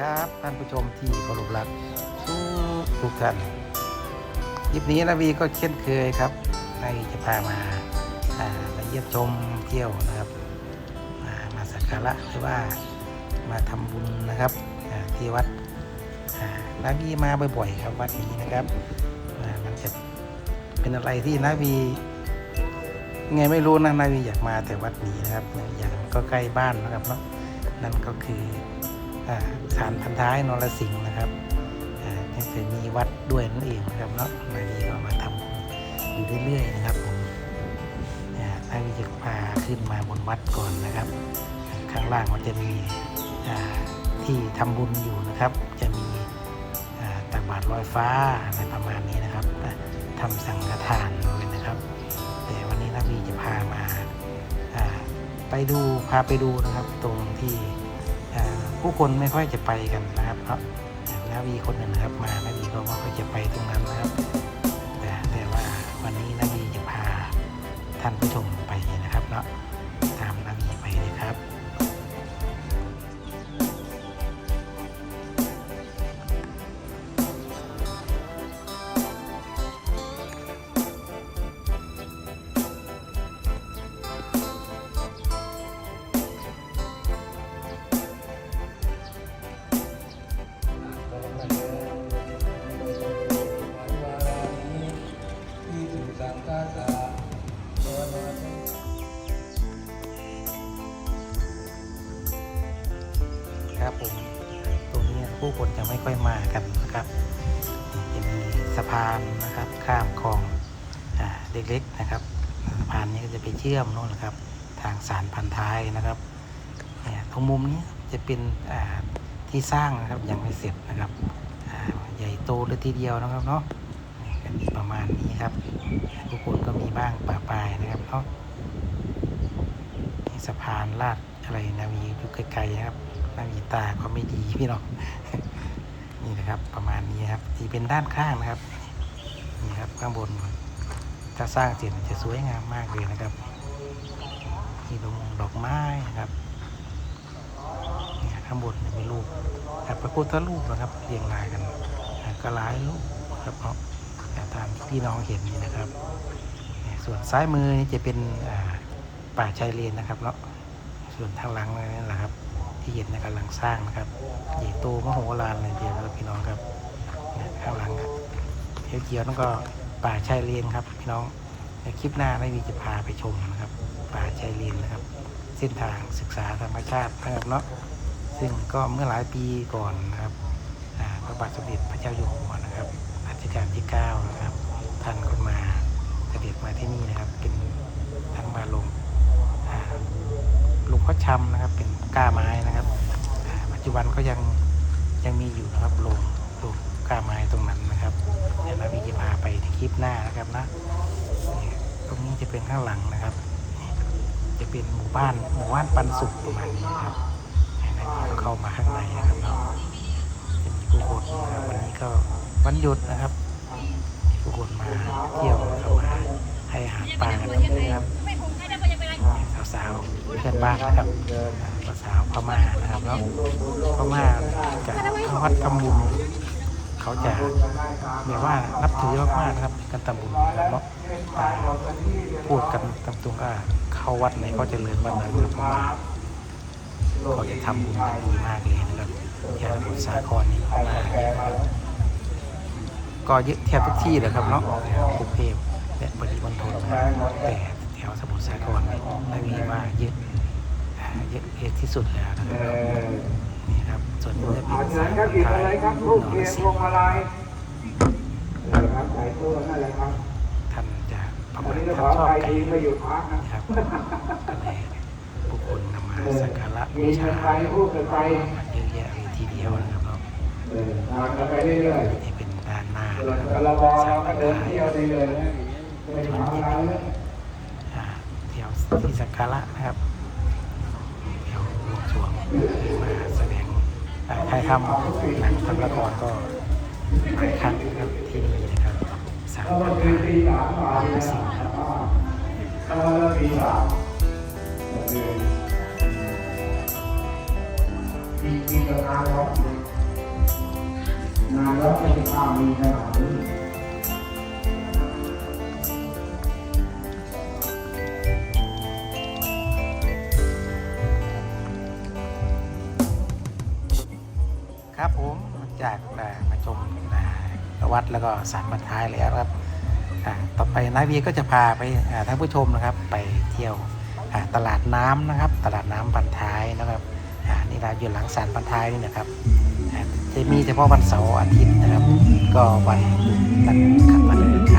ครับท่านผู้ชมที่เคารพรักทุกทุกท่านคลิปนี้นาวีก็เช่นเคยครับนาวีจะพามาอ่ามาเยี่ยมชมเที่ยวนะครับ มามาสักการะหรือว่ามาทำบุญนะครับที่วัดอ่านาวีมาบ่อยๆครับวัดนี้นะครับมันจะเป็นอะไรที่นาวีไงไม่รู้นะนาวีอยากมาแต่วัดนี้นะครับ อย่างก็ใกล้บ้านนะครับเนาะนั่นก็คือ สารพันท้ายนรสิงห์นะครับยังจะมีวัดด้วยนั่นเองนะครับเนาะนาวีก็มาทำอยู่เรื่อยๆนะครับผมอ่าวีจะพาขึ้นมาบนวัดก่อนนะครับ ข้างล่างมันจะมีที่ทำบุญอยู่นะครับ จะมีตักบาตรลอยฟ้าอะไรประมาณนี้นะครับอ่าทำสังฆทานเลยนะครับ แต่วันนี้นาวีจะพามาไปดูพาไปดูนะครับ ตรงที่ ผู้คนไม่ค่อยจะไปกันนะครับเพราะอย่างนาวีคนหนึ่งนะครับ มานาวีก็ไม่ค่อยจะไปตรงนั้นนะครับ แต่แต่ว่าวันนี้นาวีจะพาท่านผู้ชมไปนะครับเนาะ เล็กๆนะครับสะพานนี้ก็จะไปเชื่อมโน่นนะครับ ทางสารพันท้ายนะครับเนี่ยตรงมุมนี้จะเป็นที่สร้างนะครับยังไม่เสร็จนะครับใหญ่โตเลยทีเดียวนะครับเนาะก็มีประมาณนี้ครับผู้คนก็มีบ้างป่าปลายนะครับเนาะสะพานลาดอะไรนาวีอยู่ไกลๆนะครับนาวีตาก็ไม่ดีพี่น้องนี่นะครับประมาณนี้ครับที่เป็นด้านข้างนะครับนี่ครับข้างบน ถ้าสร้างเสร็จจะสวยงามมากเลยนะครับมีดอกดอกไม้นะครับข้างบนมีรูปแบบพระพุทธรูปนะครับเรียงรายกันก็หลายรูปครับเนาะตามที่พี่น้องเห็นนี่นะครับส่วนซ้ายมือนี่จะเป็นป่าชายเลนนะครับเนาะส่วนทางหลังนั่นแหละครับ ที่เห็นในกำลังสร้างนะครับใหญ่โตมโหฬารเลยทีเดียวครับพี่น้องครับข้างหลังครับเขียวๆนั่นก็ ป่าชายเลนครับพี่น้องในคลิปหน้าไม่มีจะพาไปชมนะครับ ป่าชายเลนนะครับ เส้นทางศึกษาธรรมชาตินะครับเนาะซึ่งก็เมื่อหลายปีก่อนนะครับพระบาทสมเด็จพระเจ้าอยู่หัวนะครับรัชกาลที่9นะครับท่านก็มาเสด็จมาที่นี่นะครับ เป็นท่านมาลงหลวงพ่อชำนะครับ เป็นก้าไม้นะครับ ปัจจุบันก็ยังยังมีอยู่นะครับโรงโรง ก้าไม้ตรงนั้นนะครับ เดี๋ยวนาวีจะพาไปในคลิปหน้านะครับนะตรงนี้จะเป็นข้างหลังนะครับ จะเป็นหมู่บ้านหมู่บ้านปันสุขประมาณนี้ครับให้นาเข้ามาข้างในนะครับเนาะจะมีผู้คนนะครับวันนี้ก็วันหยุดนะครับมีผู้คนมาเที่ยวเข้ามาให้อาหารปลากันนะครับสาวๆเพื่อนบ้านนะครับสาวพม่านะครับแล้วพม่าจะทำวัดทำบุญ เขาจะแบบว่านับถือมากๆนะครับการทำบุญเนาะพูดกันตามตรงก็เข้าวัดไหนก็จะเลิญวัดนั้นนะครับพม่าเขาจะทำบุญกันดีมากเลยนะครับแถวสมุทรสาครนี่พม่าเยครับก็เยอะแทบทุกที่เลยครับเนาะกรุงเทพและปริมณฑลนแต่แถวสมุทรสาครนี่ได้มีว่าเยอะเยอะเยอะที่สุดแล้วนะครับ ส่วนนี้จะเป็นสายครับพันหยิบท้าอะไรยครับนรูปเทียนสิพวงมาลัยครับใส่ตู้นั่นแหละครับท่านจะประมาณท่านชอบไปไก่ดีไม่หยุดพักนะนะครับก็เลยผู้คนนำมาสักการะบูมีชาเงินไปพูดกันไปเยอะแยะเลยทีเดียวนะครับเนาะเออทานกันไปเรื่อยนี่เป็นด้านหน้านะครับเราบอสายก็พันเดินท้ายเที่ยวได้เลยนะไม่ถาอะไรเลยอ่าแถวที่สักการะนะครับแถวบวงสรวงมา ใครทำหนังทำละครก็หลายครั้งนะครับที่นี่นะครับสามพันห้าร้สิบครับมีมีกระทะร้อนนานแล้วเป็นความมีขนาดนี้ จากมาชมวัดแล้วก็สารบรรทายแล้วครับต่อไปนายวีก็จะพาไปท่านผู้ชมนะครับไปเที่ยวตลาดน้ำนะครับ ตลาดน้ำบรรทายนะครับนี่เราอยู่หลังสารบรรทายนี่นะครับจะมีเฉพาะวันเสาร์อาทิตย์นะครับ ก็วันนัดขับมาเลย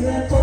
that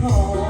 ขอ